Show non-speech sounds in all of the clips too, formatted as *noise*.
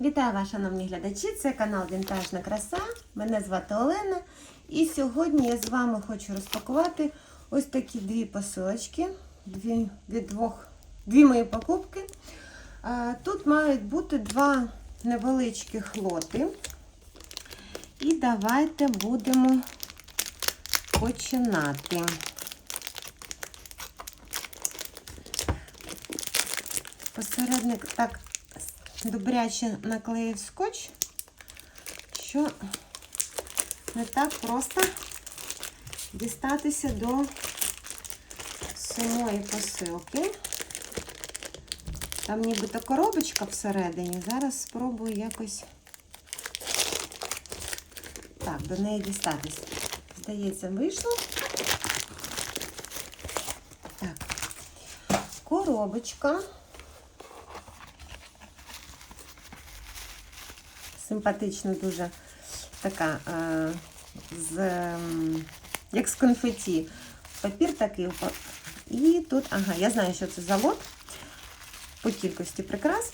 Вітаю вас, шановні глядачі! Це канал Вінтажна Краса. Мене звати Олена. І сьогодні я з вами хочу розпакувати ось такі дві посилочки. Дві, від двох, дві мої покупки. Тут мають бути два невеличких лоти. І давайте будемо починати. Посередник так добряче наклеїв скотч, що не так просто дістатися до самої посилки. Там нібито коробочка всередині. Зараз спробую якось так, до неї дістатися. Здається, вийшло. Так, коробочка. Симпатично дуже така, е, з, ем, як з конфеті. Папір такий. І тут, ага, я знаю, що це за лот по кількості прикрас.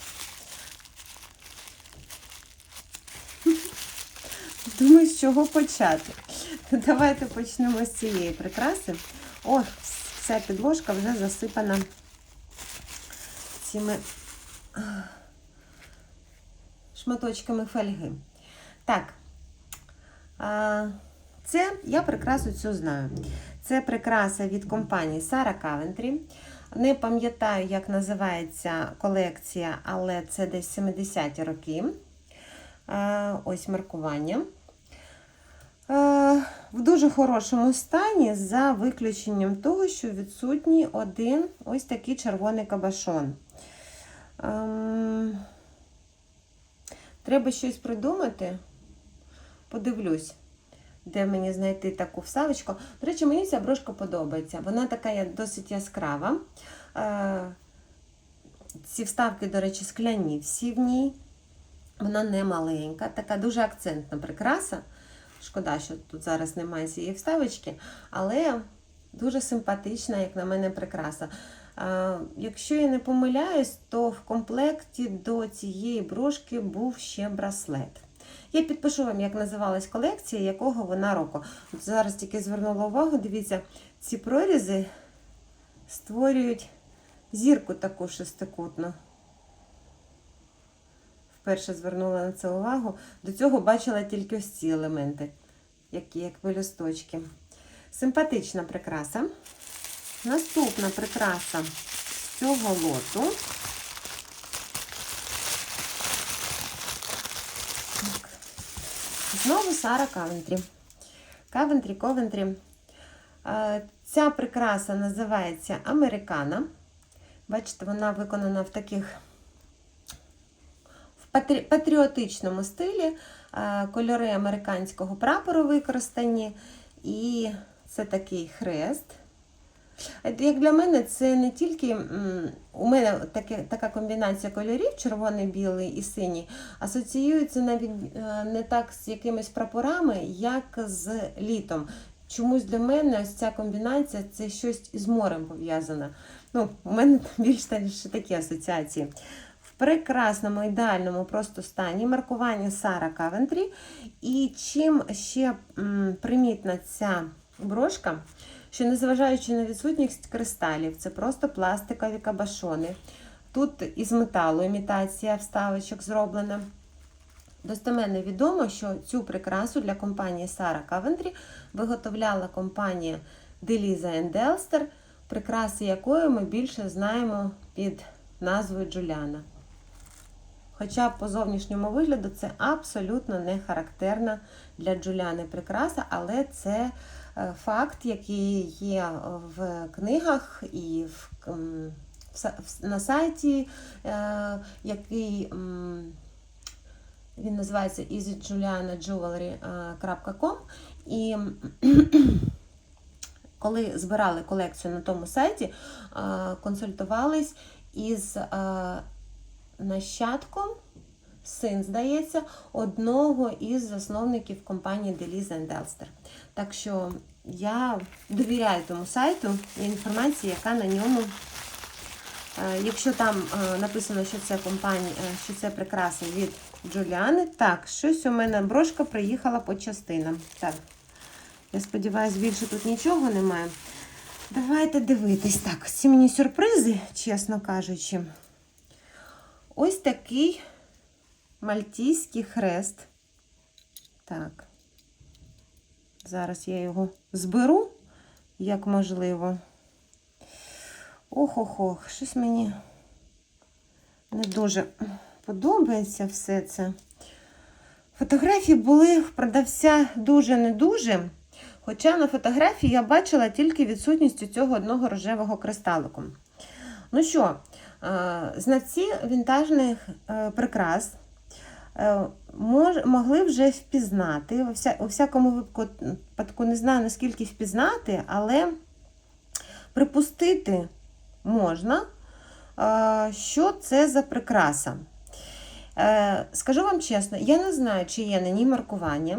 *laughs* Думаю, з чого почати. Давайте почнемо з цієї прикраси. О, вся підложка вже засипана цими шматочками фольги. Так, це я прикрасу цю знаю. Це прикраса від компанії Sara Coventry. Не пам'ятаю, як називається колекція, але це десь 70-ті роки. Ось маркування. В дуже хорошому стані, за виключенням того, що відсутній один ось такий червоний кабашон. Треба щось придумати. Подивлюсь, де мені знайти таку вставочку. До речі, мені ця брошка подобається. Вона така досить яскрава. Ці вставки, до речі, скляні всі в ній. Вона не маленька, така дуже акцентна прикраса. Шкода, що тут зараз немає цієї вставочки, але дуже симпатична, як на мене, прикраса. Якщо я не помиляюсь, то в комплекті до цієї брошки був ще браслет. Я підпишу вам, як називалась колекція, якого вона року. От Зараз тільки звернула увагу, дивіться, ці прорізи створюють зірку таку шестикутну. Вперше звернула на це увагу. До цього бачила тільки ось ці елементи, які як пелюсточки. Симпатична прикраса. Наступна прикраса цього лоту. Так. Знову Сара Кавентрі. Кавентрі, Ковентрі. Ця прикраса називається Американа. Бачите, вона виконана в таких в патріотичному стилі. Кольори американського прапору використані. І це такий хрест. Як для мене, це не тільки у мене таке, така комбінація кольорів, червоний, білий і синій, асоціюється навіть не так з якимись прапорами, як з літом. Чомусь для мене ось ця комбінація це щось із морем пов'язане. Ну, У мене більш такі асоціації. В прекрасному, ідеальному просто стані маркування Сара Кавентрі. І чим ще примітна ця брошка, що незважаючи на відсутність кристалів, це просто пластикові кабашони. Тут із металу імітація вставочок зроблена. Достеменно відомо, що цю прикрасу для компанії Sara Coventry виготовляла компанія Deliza Delster, прикраси якої ми більше знаємо під назвою Джуляна. Хоча по зовнішньому вигляду це абсолютно не характерна для Джуляни прикраса, але це факт, який є в книгах і в, на сайті, який він називається easyjulianajewelry.com і *clears throat* коли збирали колекцію на тому сайті, консультувались із нащадком, син, здається, одного із засновників компанії Deliza Delster. Так що я довіряю тому сайту і інформації, яка на ньому Е, Якщо там е, написано, що це компанія, е, що це прикраса від Джуліани, так, щось у мене брошка приїхала по частинам. Так, я сподіваюся, більше тут нічого немає. Давайте дивитись. Так, ці мені сюрпризи, чесно кажучи. Ось такий мальтійський хрест. Так. Зараз я його зберу, як можливо. Ох-ох-ох, щось мені не дуже подобається все це. Фотографії були в продавця дуже-не дуже. Хоча на фотографії я бачила тільки відсутність цього одного рожевого кристалику. Ну що, е, знавці вінтажних е, прикрас мож, могли вже впізнати. У, вся, у всякому випадку, випадку не знаю наскільки впізнати, але припустити можна, е, що це за прикраса. Е, Скажу вам чесно, я не знаю, чи є на ній маркування.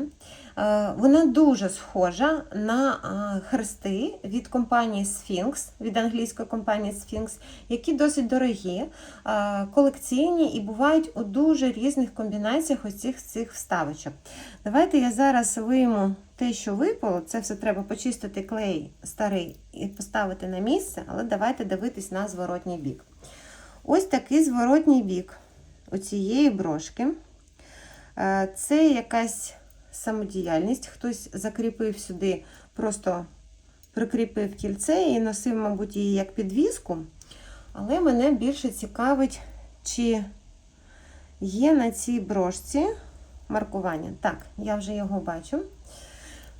Е, Вона дуже схожа на е, хрести від компанії Sphinx, від англійської компанії Sphinx, які досить дорогі, е, колекційні і бувають у дуже різних комбінаціях оцих цих вставочок. Давайте я зараз вийму те, що випало. Це все треба почистити клей старий і поставити на місце, але давайте дивитись на зворотній бік. Ось такий зворотній бік у цієї брошки. Це якась самодіяльність. Хтось закріпив сюди, просто прикріпив кільце і носив, мабуть, її як підвіску. Але мене більше цікавить, чи є на цій брошці маркування. Так, я вже його бачу.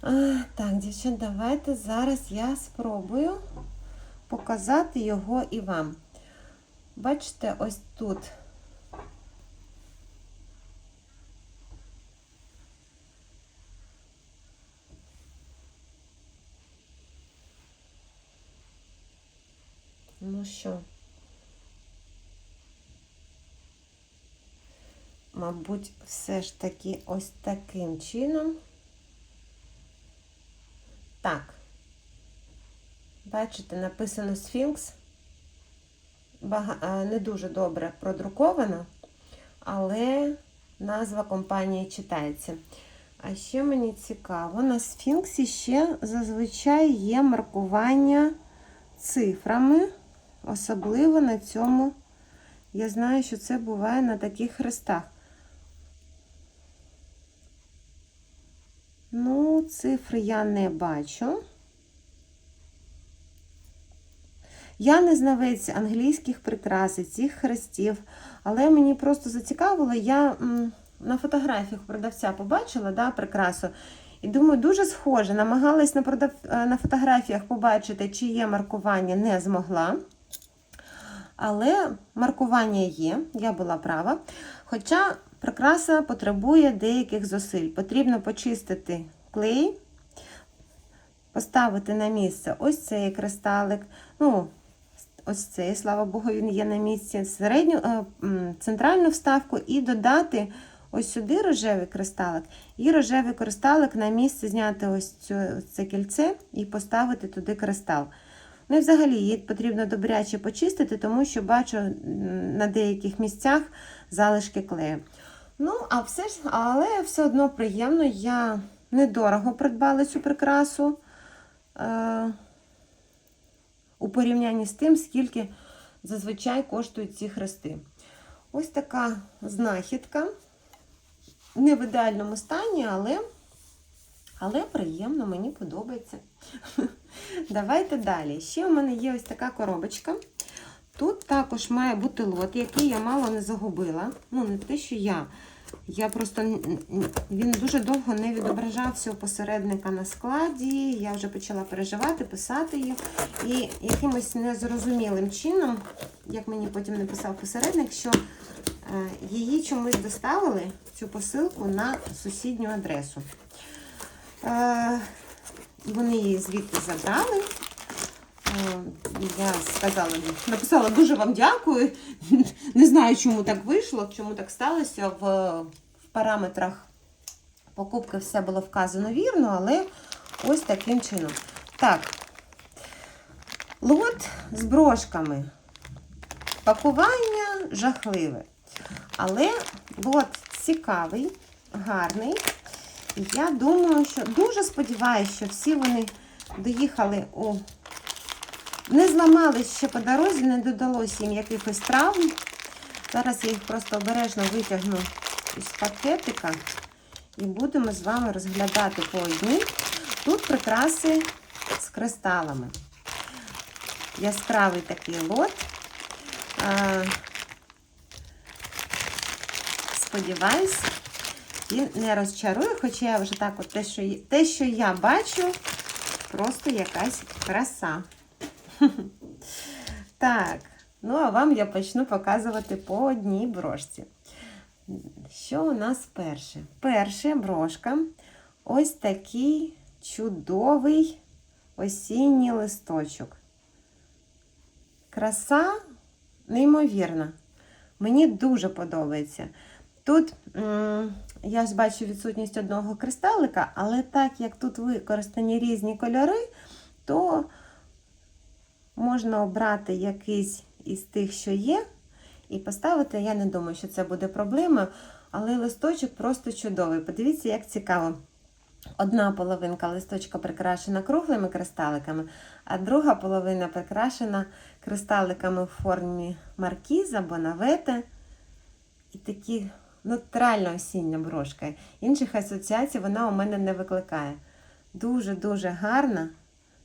А, Так, дівчат, давайте зараз я спробую показати його і вам. Бачите, ось тут Ну що? Мабуть, все ж таки ось таким чином. Так. Бачите, написано Сфінкс. Е, Не дуже добре продруковано, але назва компанії читається. А ще мені цікаво, на Сфінксі ще зазвичай є маркування цифрами. Особливо на цьому, я знаю, що це буває на таких хрестах. Ну, цифри я не бачу. Я не знавець англійських прикрас і цих хрестів, але мені просто зацікавило, я на фотографіях продавця побачила да, прикрасу. І думаю, дуже схоже. Намагалась на фотографіях побачити, чи є маркування, не змогла. Але маркування є, я була права. Хоча прикраса потребує деяких зусиль. Потрібно почистити клей, поставити на місце ось цей кристалик. Ну, ось цей, слава Богу, він є на місці, середню, е, центральну вставку і додати ось сюди рожевий кристалик. І рожевий кристалик на місце зняти ось це кільце і поставити туди кристал. Ну і взагалі її потрібно добряче почистити, тому що бачу на деяких місцях залишки клею. Ну, а все ж, але все одно приємно. Я недорого придбала цю прикрасу е, у порівнянні з тим, скільки зазвичай коштують ці хрести. Ось така знахідка. Не в ідеальному стані, але, але приємно, мені подобається. *laughs* Давайте далі. Ще у мене є ось така коробочка. Тут також має бути лот, який я мало не загубила. Ну, не те, що я. Я просто він дуже довго не відображався у посередника на складі. Я вже почала переживати, писати їх. І якимось незрозумілим чином, як мені потім написав посередник, що е, її чомусь доставили, цю посилку, на сусідню адресу. Е, вони її звідти забрали. Е, Я сказала, написала дуже вам дякую. Не знаю, чому так вийшло, чому так сталося. В, в параметрах покупки все було вказано вірно, але ось таким чином. Так, лот з брошками. Пакування жахливе. Але лот цікавий, гарний. Я думаю, що дуже сподіваюся, що всі вони доїхали у. Не зламались ще по дорозі, не додалося їм якихось травм. Зараз я їх просто обережно витягну із пакетика і будемо з вами розглядати по одній. Тут прикраси з кристалами. Яскравий такий лот. Сподіваюсь, він не розчарує, хоча я вже так, от те, що, те, що я бачу, просто якась краса. *laughs* Так, ну а вам я почну показувати по одній брошці. Що у нас перше? Перше брошка. Ось такий чудовий осінній листочок. Краса неймовірна. Мені дуже подобається. Тут я ж бачу відсутність одного кристалика, але так як тут використані різні кольори, то можна обрати якийсь із тих, що є, і поставити. Я не думаю, що це буде проблемою, але листочок просто чудовий. Подивіться, як цікаво. Одна половинка листочка прикрашена круглими кристаликами, а друга половина прикрашена кристаликами в формі маркіза, бонавети. І такі нейтральна осіння брошка. Інших асоціацій вона у мене не викликає. Дуже-дуже гарна,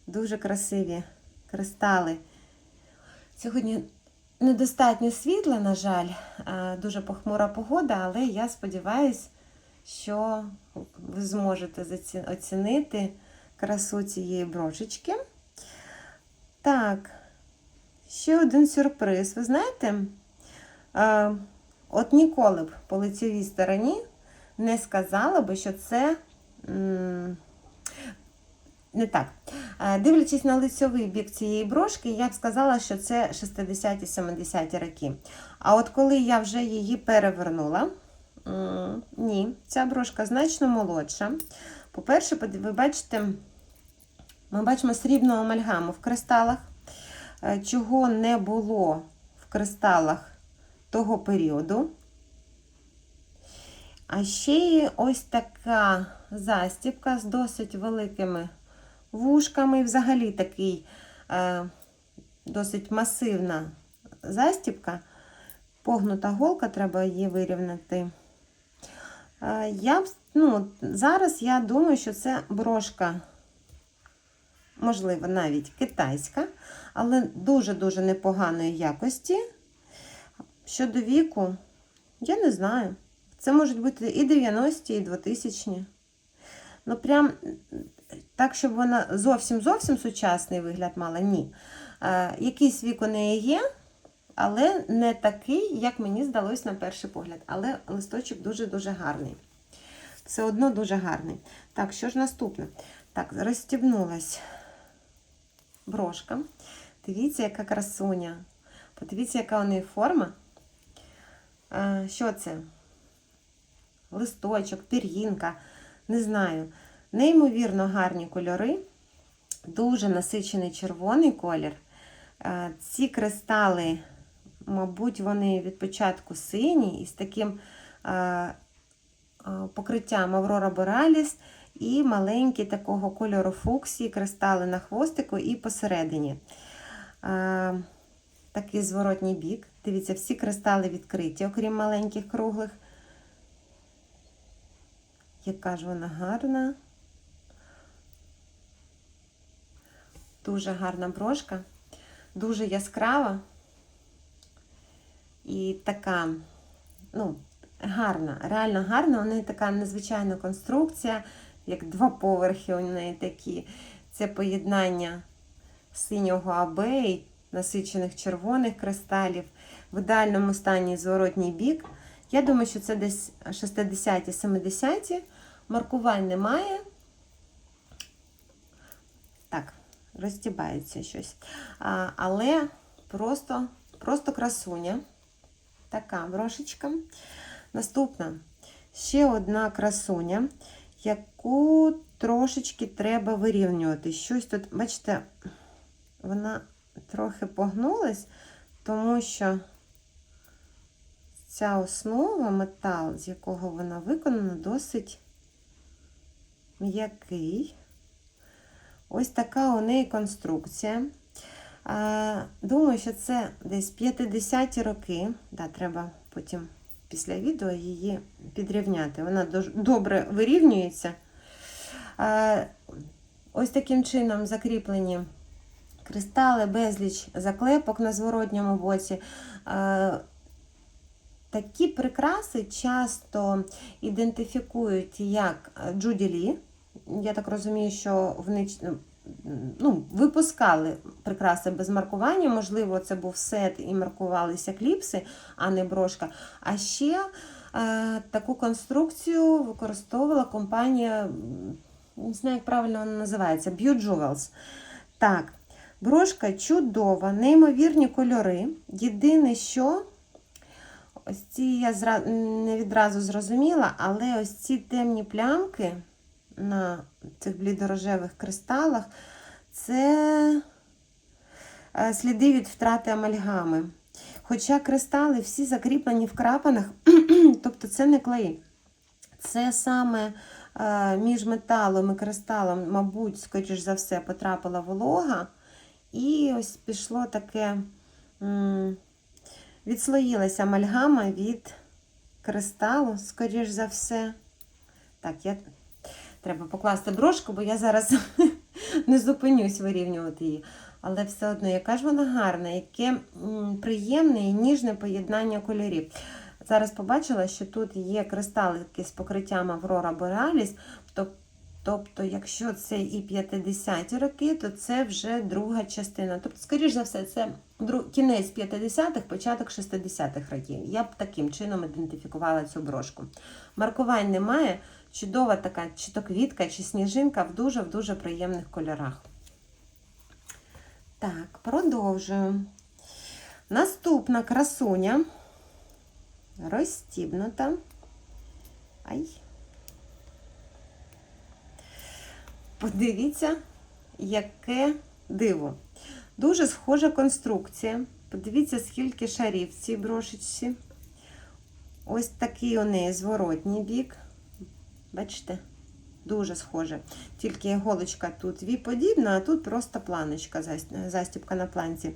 дуже красиві кристали. Сьогодні недостатньо світла, на жаль, дуже похмура погода, але я сподіваюся, що ви зможете оцінити красу цієї брошечки. Так, ще один сюрприз. Ви знаєте, от ніколи б по лицевій стороні не сказала би, що це. Не так. Е, Дивлячись на лицьовий бік цієї брошки, я б сказала, що це 60-70 роки. А от коли я вже її перевернула, ні, ця брошка значно молодша. По-перше, ви бачите, ми бачимо срібну амальгаму в кристалах, е, чого не було в кристалах того періоду. А ще є ось така застібка з досить великими вушками. Взагалі такий е, досить масивна застібка. Погнута голка, треба її вирівняти. Е, я, ну, зараз я думаю, що це брошка, можливо, навіть китайська, але дуже-дуже непоганої якості. Щодо віку, я не знаю. Це можуть бути і 90-ті, і 2000-ті. Ну, прям так, щоб вона зовсім-зовсім сучасний вигляд мала, ні. Е, якийсь вік у неї є, але не такий, як мені здалось на перший погляд. Але листочок дуже-дуже гарний. Все одно дуже гарний. Так, що ж наступне? Так, розстібнулась брошка. Дивіться, яка красуня. Подивіться, яка у неї форма. Е, Що це? Листочок, пір'їнка, не знаю. Неймовірно гарні кольори, дуже насичений червоний колір. Е, Ці кристали, мабуть, вони від початку сині із таким е, покриттям Аврора Бораlis і маленькі такого кольору фуксії, кристали на хвостику і посередині. Такий зворотній бік. Дивіться, всі кристали відкриті, окрім маленьких круглих. Яка ж вона гарна. Дуже гарна брошка, дуже яскрава і така, ну, гарна, реально гарна. У неї така незвичайна конструкція, як два поверхи у неї такі. Це поєднання синього абе і насичених червоних кристалів. В ідеальному стані зворотній бік. Я думаю, що це десь 60-70-ті. Маркувань немає. Так, розтібається щось. А, але просто, просто красуня. Така брошечка. Наступна ще одна красуня, яку трошечки треба вирівнювати. Щось тут, бачите, вона трохи погнулась, тому що ця основа, метал, з якого вона виконана, досить м'який. Ось така у неї конструкція. Думаю, що це десь 50-ті роки. Да, треба потім після відео її підрівняти. Вона добре вирівнюється. Ось таким чином закріплені кристали, безліч заклепок на зворотньому боці. Такі прикраси часто ідентифікують як Джуді Лі. Я так розумію, що вони ну, випускали прикраси без маркування. Можливо, це був сет і маркувалися кліпси, а не брошка. А ще е, таку конструкцію використовувала компанія, не знаю, як правильно вона називається, Bew Jewels. Так, брошка чудова, неймовірні кольори. Єдине, що. Ось ці я не відразу зрозуміла, але ось ці темні плямки на цих блідорожевих кристалах це е, сліди від втрати амальгами. Хоча кристали всі закріплені в крапанах, *clears throat* тобто це не клей. Це саме е, між металом і кристалом, мабуть, скоріш за все, потрапила волога. І ось пішло таке. Відслоїлася амальгама від кристалу, скоріш за все. Так, я треба покласти брошку, бо я зараз *laughs* не зупинюсь вирівнювати її. Але все одно, яка ж вона гарна, яке приємне і ніжне поєднання кольорів. Зараз побачила, що тут є кристалики з покриттям Aurora Borealis. Тоб- Тобто, якщо це і 50-ті роки, то це вже друга частина. Тобто, скоріш за все, це кінець 50-х, початок 60-х років. Я б таким чином ідентифікувала цю брошку. Маркувань немає. Чудова така, чи то квітка, чи сніжинка в дуже в дуже приємних кольорах. Так, продовжую. Наступна красуня розстібнута. Ай. Подивіться, яке диво. Дуже схожа конструкція. Подивіться, скільки шарів в цій брошечці. Ось такий у неї зворотній бік. Бачите? Дуже схоже. Тільки іголочка тут ві-подібна, а тут просто планочка, застібка на планці.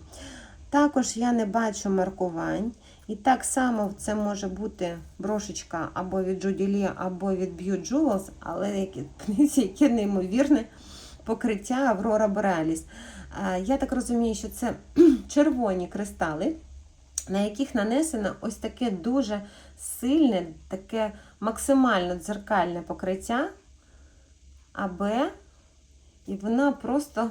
Також я не бачу маркувань. І так само це може бути брошечка або від Judy або від Bew Jewels, але яке, *laughs* яке неймовірне покриття Aurora Borealis. Я так розумію, що це *clears throat* червоні кристали, на яких нанесено ось таке дуже сильне, таке максимально дзеркальне покриття АБ, і вона просто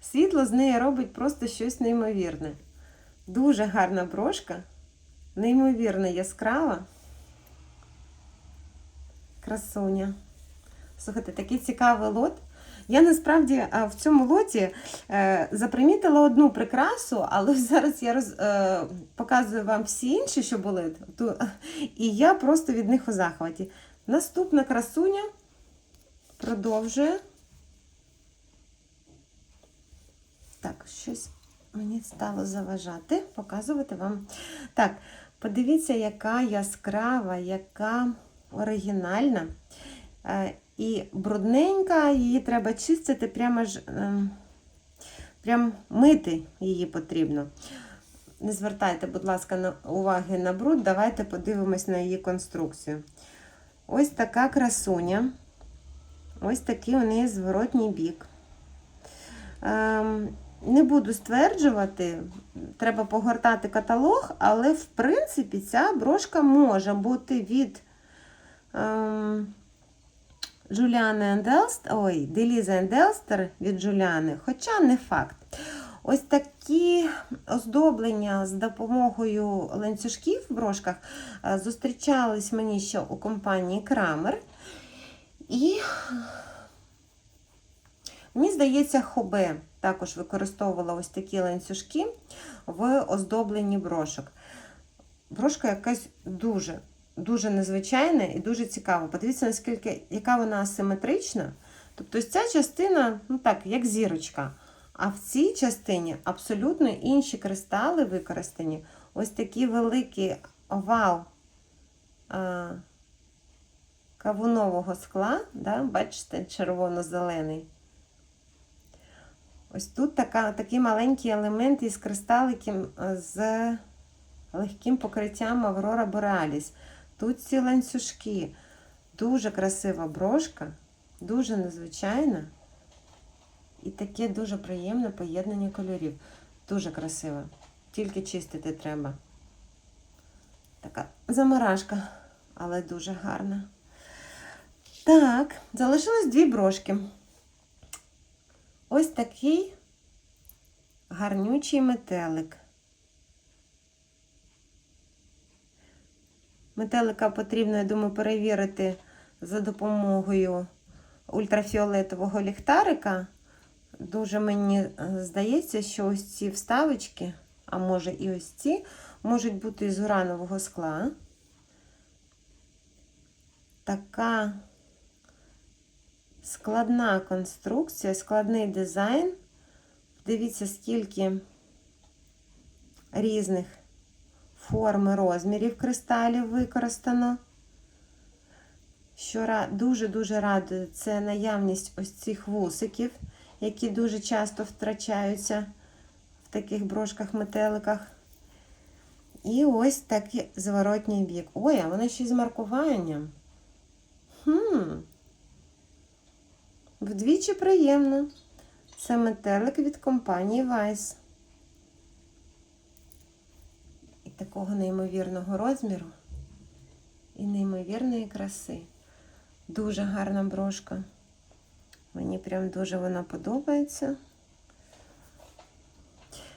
світло з неї робить просто щось неймовірне. Дуже гарна брошка, неймовірно яскрава. Красуня. Слухайте, такий цікавий лот. Я насправді в цьому лоті е, запримітила одну прикрасу, але *laughs* зараз я роз, е, показую вам всі інші, що були. І я просто від них у захваті. Наступна красуня продовжує. Так, щось мені стало заважати, показувати вам. Так, подивіться, яка яскрава, яка оригінальна. Е, І брудненька, її треба чистити, прямо ж ем, прям мити її потрібно. Не звертайте, будь ласка, уваги на бруд, давайте подивимось на її конструкцію. Ось така красуня. Ось такий у неї зворотній бік. Не буду стверджувати, треба погортати каталог, але в принципі ця брошка може бути від ем, Джуліани Енделст, ой, Деліза Енделстер від Джуліани, хоча не факт. Ось такі оздоблення з допомогою ланцюжків в брошках е, зустрічались мені ще у компанії Крамер. І Мені здається, Хобе також використовувала ось такі ланцюжки в оздобленні брошок. Брошка якась дуже, дуже незвичайна і дуже цікава. Подивіться, наскільки яка вона асиметрична. Тобто ось ця частина, ну так, як зірочка. А в цій частині абсолютно інші кристали використані. ось такий великий овал а, кавунового скла, да? бачите, червоно-зелений. Ось тут така, такий маленький елемент із кристаликів з легким покриттям Аврора Бореаліс. Тут ці ланцюжки. Дуже красива брошка, дуже незвичайна. І таке дуже приємне поєднання кольорів. Дуже красиво. Тільки чистити треба. Така замарашка, але дуже гарна. Так, залишилось дві брошки. Ось такий гарнючий метелик. Метелика потрібно, я думаю, перевірити за допомогою ультрафіолетового ліхтарика. Дуже мені е, здається, що ось ці вставочки, а може і ось ці, можуть бути із уранового скла. Така складна конструкція, складний дизайн. Дивіться, скільки різних форм і розмірів кристалів використано. Що дуже-дуже радує, це наявність ось цих вусиків, які дуже часто втрачаються в таких брошках-метеликах. І ось такий зворотній бік. Ой, а вона ще й з маркуванням. Хм. Вдвічі приємно. Це метелик від компанії Vice. І такого неймовірного розміру і неймовірної краси. Дуже гарна брошка. Мені прям дуже вона подобається.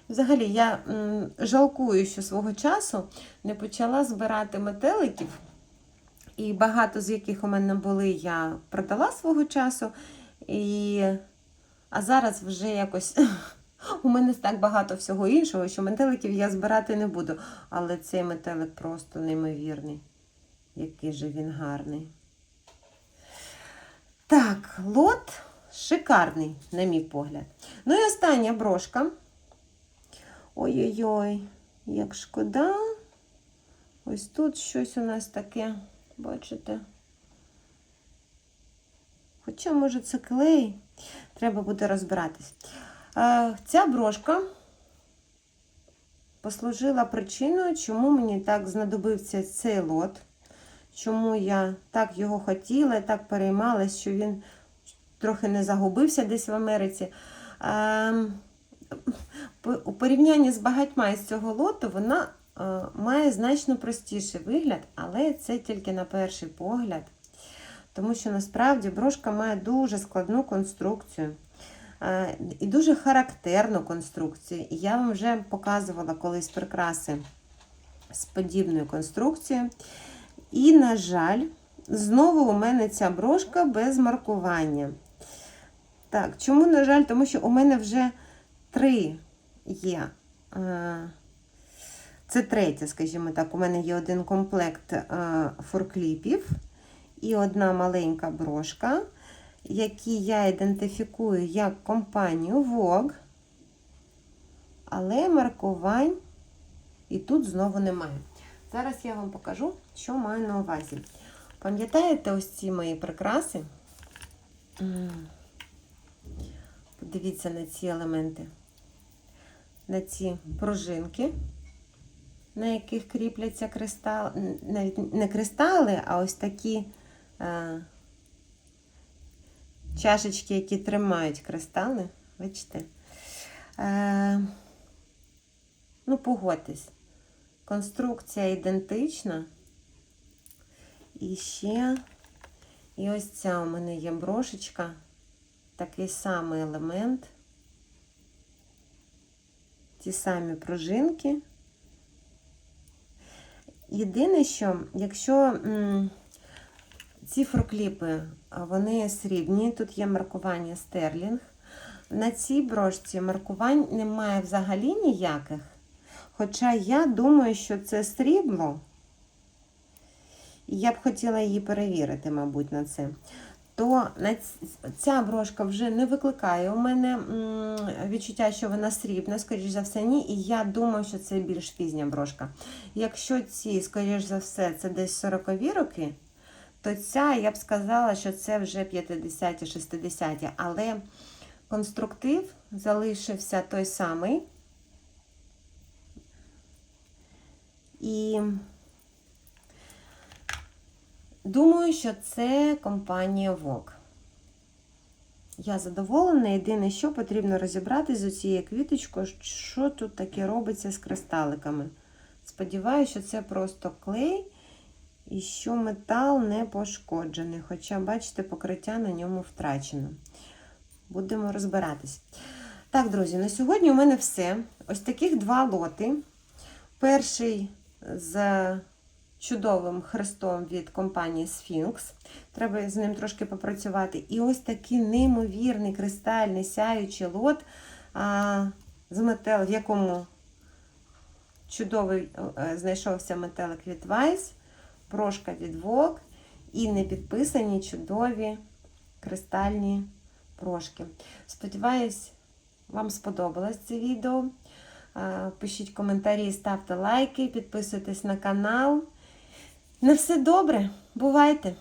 Взагалі, я жалкую, що свого часу не почала збирати метеликів. І багато з яких у мене були, я продала свого часу. І... А зараз вже якось *laughs* у мене так багато всього іншого, що метеликів я збирати не буду. Але цей метелик просто неймовірний. Який же він гарний. Так, лот шикарний, на мій погляд. Ну і остання брошка. Ой-ой-ой, як шкода. Ось тут щось у нас таке, бачите? Хоча, може, це клей, треба буде розбиратись. Ця брошка послужила причиною, чому мені так знадобився цей лот, чому я так його хотіла так переймалась, що він трохи не загубився десь в Америці. У порівнянні з багатьма з цього лоту вона має значно простіший вигляд, але це тільки на перший погляд. Тому що насправді брошка має дуже складну конструкцію і дуже характерну конструкцію. І я вам вже показувала колись прикраси з подібною конструкцією. І, на жаль, знову у мене ця брошка без маркування. Так, чому, на жаль, тому що у мене вже три є. Це третє, скажімо так, у мене є один комплект форкліпів і одна маленька брошка, які я ідентифікую як компанію Vogue, але маркувань і тут знову немає. Зараз я вам покажу, що маю на увазі. Пам'ятаєте ось ці мої прикраси? Подивіться на ці елементи, на ці пружинки, на яких кріпляться кристали, навіть не кристали, а ось такі чашечки, які тримають кристали. Бачите? Е, ну, погодьтесь, конструкція ідентична. І ще, і ось ця у мене є брошечка, такий самий елемент, ті самі пружинки. Єдине, що, якщо ці фрокліпи, вони срібні, тут є маркування стерлінг. На цій брошці маркувань немає взагалі ніяких. Хоча я думаю, що це срібло. І я б хотіла її перевірити, мабуть, на це. то ця брошка вже не викликає у мене відчуття, що вона срібна, скоріш за все, ні. І я думаю, що це більш пізня брошка. Якщо ці, скоріш за все, це десь 40-ві роки, то ця, я б сказала, що це вже 50-ті, 60-ті. Але конструктив залишився той самий. І думаю, що це компанія Vogue. Я задоволена. Єдине, що потрібно розібратися з цією квіточкою, що тут таке робиться з кристаликами. Сподіваюся, що це просто клей і що метал не пошкоджений. Хоча, бачите, покриття на ньому втрачено. Будемо розбиратись. Так, друзі, на сьогодні у мене все. Ось таких два лоти. Перший з чудовим хрестом від компанії Sphinx. Треба з ним трошки попрацювати. І ось такий неймовірний кристальний сяючий лот, а, з метал, в якому чудовий е, знайшовся метелик від Vice, брошка від Vogue і не підписані чудові кристальні прошки. Сподіваюсь, вам сподобалось це відео. Е, Пишіть коментарі, ставте лайки, підписуйтесь на канал. На все добре, бувайте!